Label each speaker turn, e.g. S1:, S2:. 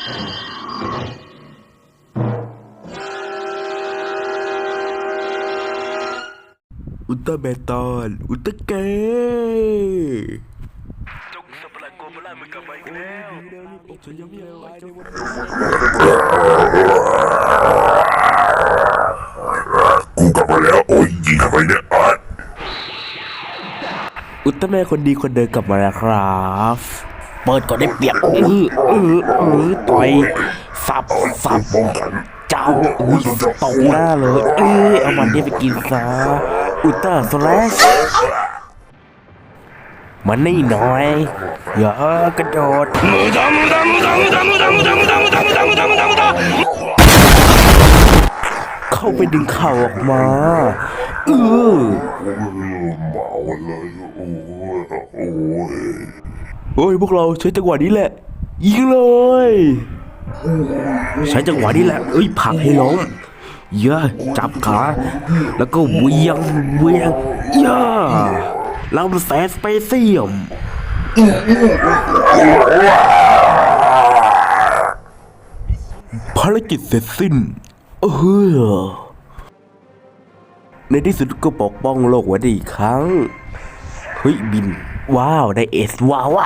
S1: อุลตร้าแตอนอุลตร้เกย์
S2: จงสับหลักกมาล่ามันกลับมาอีกแล้ว
S1: ฉัอาไเกู
S3: กลับมาแล้วโอ้ยยิงทำไมเนี่ยอัด
S1: อุลตร้แมนคนดีคนเดินกลับมาแล้วครับ เปิดก่อนได้เปรียบเออเออเออต่อยสับสับเจ้าอุ้ยตกหน้าเลย เอ้ยเอามันนี่ไปกินซะ อุลตาสแลชมันนี่หน่อย อย่ากระโดด
S2: มือดำมือดำมือดำมือดำมือดำมือดำมือดำมือดำมือดำมือดำมือดำมือดำ
S1: เข้าไปดึงเข่าออกมาเออ
S3: เมาเลยโอ้ยโอ้ย
S1: เฮ้ยพวกเราใช้จังหวะนี้แหละ ยิงเลย ใช้จังหวะนี้แหละ เอ้ยผลักให้ล้มเยอะจับขา แล้วก็เวียงเวียงเยอะเราแสสเปเซียมภารกิจเสร็จสิ้น เออ ในที่สุดก็ปกป้องโลกไว้ได้อีกครั้ง เฮ้ยบิน ว้าว ได้เอสว้าว